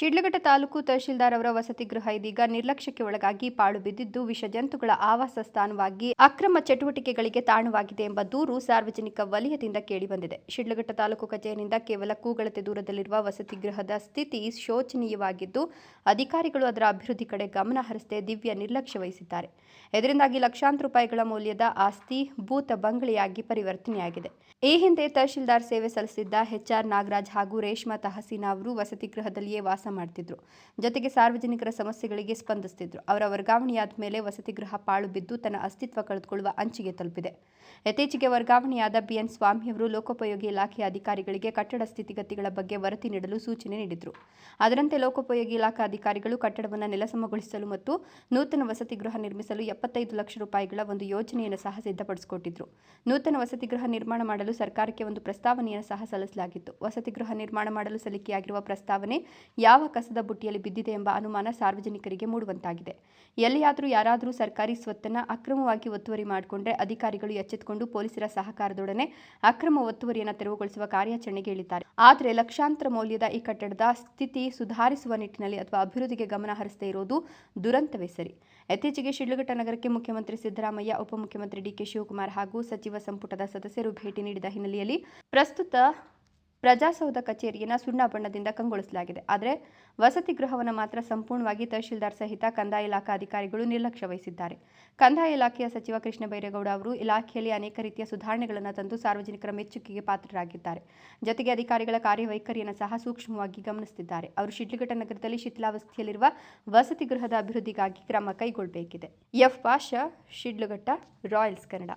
ಶಿಡ್ಲಘಟ್ಟ ತಾಲೂಕು ತಹಶೀಲ್ದಾರ್ ಅವರ ವಸತಿ ಗೃಹ ಇದೀಗ ನಿರ್ಲಕ್ಷ್ಯಕ್ಕೆ ಒಳಗಾಗಿ ಪಾಳು ಬಿದ್ದಿದ್ದು ವಿಷಜಂತುಗಳ ಆವಾಸ ಸ್ಥಾನವಾಗಿ ಅಕ್ರಮ ಚಟುವಟಿಕೆಗಳಿಗೆ ತಾಣವಾಗಿದೆ ಎಂಬ ದೂರು ಸಾರ್ವಜನಿಕ ವಲಯದಿಂದ ಕೇಳಿಬಂದಿದೆ. ಶಿಡ್ಲಘಟ್ಟ ತಾಲೂಕು ಕಚೇರಿಯಿಂದ ಕೇವಲ ಕೂಗಳತೆ ದೂರದಲ್ಲಿರುವ ವಸತಿ ಗೃಹದ ಸ್ಥಿತಿ ಶೋಚನೀಯವಾಗಿದ್ದು, ಅಧಿಕಾರಿಗಳು ಅದರ ಅಭಿವೃದ್ಧಿ ಕಡೆ ಗಮನ ಹರಿಸದೆ ದಿವ್ಯ ನಿರ್ಲಕ್ಷ್ಯ ವಹಿಸಿದ್ದಾರೆ. ಇದರಿಂದಾಗಿ ಲಕ್ಷಾಂತರ ರೂಪಾಯಿಗಳ ಮೌಲ್ಯದ ಆಸ್ತಿ, ಭೂತ ಬಂಗಲೆಯಾಗಿ ಪರಿವರ್ತನೆಯಾಗಿದೆ. ಈ ಹಿಂದೆ ತಹಶೀಲ್ದಾರ್ ಸೇವೆ ಸಲ್ಲಿಸಿದ್ದ ಎಚ್ಆರ್ ನಾಗರಾಜ್ ಹಾಗೂ ರೇಷ್ಮಾ ತಹಸೀನಾ ಅವರು ವಸತಿ ಗೃಹದಲ್ಲಿಯೇ ವಾಸ ಮಾಡ್ತಿದ್ರು. ಜೊತೆಗೆ ಸಾರ್ವಜನಿಕರ ಸಮಸ್ಯೆಗಳಿಗೆ ಸ್ಪಂದಿಸ್ತಿದ್ರು. ಅವರ ವರ್ಗಾವಣೆಯಾದ ಮೇಲೆ ವಸತಿ ಗೃಹ ಪಾಳು ಬಿದ್ದು ತನ್ನ ಅಸ್ತಿತ್ವ ಕಳೆದುಕೊಳ್ಳುವ ಅಂಚಿಗೆ ತಲುಪಿದೆ. ಯಥೇಚಿಗೆ ವರ್ಗಾವಣೆಯಾದ ಬಿಎನ್ ಸ್ವಾಮಿಯವರು ಲೋಕೋಪಯೋಗಿ ಇಲಾಖೆಯ ಅಧಿಕಾರಿಗಳಿಗೆ ಕಟ್ಟಡ ಸ್ಥಿತಿಗತಿಗಳ ಬಗ್ಗೆ ವರದಿ ನೀಡಲು ಸೂಚನೆ ನೀಡಿದರು. ಅದರಂತೆ ಲೋಕೋಪಯೋಗಿ ಇಲಾಖಾ ಅಧಿಕಾರಿಗಳು ಕಟ್ಟಡವನ್ನು ನೆಲಸಮಗೊಳಿಸಲು ಮತ್ತು ನೂತನ ವಸತಿ ಗೃಹ ನಿರ್ಮಿಸಲು ಎಪ್ಪತ್ತೈದು ಲಕ್ಷ ರೂಪಾಯಿಗಳ ಒಂದು ಯೋಜನೆಯನ್ನು ಸಹ ಸಿದ್ಧಪಡಿಸಿಕೊಟ್ಟಿದ್ರು. ನೂತನ ವಸತಿ ಗೃಹ ನಿರ್ಮಾಣ ಮಾಡಲು ಸರ್ಕಾರಕ್ಕೆ ಒಂದು ಪ್ರಸ್ತಾವನೆಯನ್ನು ಸಹ ಸಲ್ಲಿಸಲಾಗಿತ್ತು. ವಸತಿ ಗೃಹ ನಿರ್ಮಾಣ ಮಾಡಲು ಸಲ್ಲಿಕೆಯಾಗಿರುವ ಪ್ರಸ್ತಾವನೆ ಯಾವ ಕಸದ ಬುಟ್ಟಿಯಲ್ಲಿ ಬಿದ್ದಿದೆ ಎಂಬ ಅನುಮಾನ ಸಾರ್ವಜನಿಕರಿಗೆ ಮೂಡುವಂತಾಗಿದೆ. ಎಲ್ಲಿಯಾದರೂ ಯಾರಾದರೂ ಸರ್ಕಾರಿ ಸ್ವತ್ತನ್ನು ಅಕ್ರಮವಾಗಿ ಒತ್ತುವರಿ ಮಾಡಿಕೊಂಡ್ರೆ ಅಧಿಕಾರಿಗಳು ಎಚ್ಚೆತ್ತುಕೊಂಡು ಪೊಲೀಸರ ಸಹಕಾರದೊಡನೆ ಅಕ್ರಮ ಒತ್ತುವರಿಯನ್ನು ತೆರವುಗೊಳಿಸುವ ಕಾರ್ಯಾಚರಣೆಗೆ ಇಳಿತಾರೆ. ಆದರೆ ಲಕ್ಷಾಂತರ ಮೌಲ್ಯದ ಈ ಕಟ್ಟಡದ ಸ್ಥಿತಿ ಸುಧಾರಿಸುವ ನಿಟ್ಟಿನಲ್ಲಿ ಅಥವಾ ಅಭಿವೃದ್ಧಿಗೆ ಗಮನ ಹರಿಸದೇ ಇರೋದು ದುರಂತವೇ ಸರಿ. ಇತ್ತೀಚೆಗೆ ಶಿಡ್ಲಘಟ್ಟ ನಗರಕ್ಕೆ ಮುಖ್ಯಮಂತ್ರಿ ಸಿದ್ದರಾಮಯ್ಯ, ಉಪಮುಖ್ಯಮಂತ್ರಿ ಡಿಕೆ ಶಿವಕುಮಾರ್ ಹಾಗೂ ಸಚಿವ ಸಂಪುಟದ ಸದಸ್ಯರು ಭೇಟಿ ನೀಡಿದ ಹಿನ್ನೆಲೆಯಲ್ಲಿ ಪ್ರಸ್ತುತ ಪ್ರಜಾಸೌಧ ಕಚೇರಿಯನ್ನು ಸುಣ್ಣ ಬಣ್ಣದಿಂದ ಕಂಗೊಳಿಸಲಾಗಿದೆ. ಆದರೆ ವಸತಿ ಗೃಹವನ್ನು ಮಾತ್ರ ಸಂಪೂರ್ಣವಾಗಿ ತಹಶೀಲ್ದಾರ್ ಸಹಿತ ಕಂದಾಯ ಇಲಾಖಾ ಅಧಿಕಾರಿಗಳು ನಿರ್ಲಕ್ಷ್ಯ ವಹಿಸಿದ್ದಾರೆ. ಕಂದಾಯ ಇಲಾಖೆಯ ಸಚಿವ ಕೃಷ್ಣ ಬೈರೇಗೌಡ ಅವರು ಇಲಾಖೆಯಲ್ಲಿ ಅನೇಕ ರೀತಿಯ ಸುಧಾರಣೆಗಳನ್ನು ತಂದು ಸಾರ್ವಜನಿಕರ ಮೆಚ್ಚುಗೆಗೆ ಪಾತ್ರರಾಗಿದ್ದಾರೆ. ಜೊತೆಗೆ ಅಧಿಕಾರಿಗಳ ಕಾರ್ಯವೈಖರಿಯನ್ನು ಸಹ ಸೂಕ್ಷ್ಮವಾಗಿ ಗಮನಿಸುತ್ತಿದ್ದಾರೆ. ಅವರು ಶಿಡ್ಲಘಟ್ಟ ನಗರದಲ್ಲಿ ಶಿಥಿಲಾವಸ್ಥೆಯಲ್ಲಿರುವ ವಸತಿ ಗೃಹದ ಅಭಿವೃದ್ಧಿಗಾಗಿ ಕ್ರಮ ಕೈಗೊಳ್ಳಬೇಕಿದೆ ಎಫ್. ಪಾಷ, ಶಿಡ್ಲಘಟ್ಟ, ರಾಯಲ್ಸ್ ಕನ್ನಡ.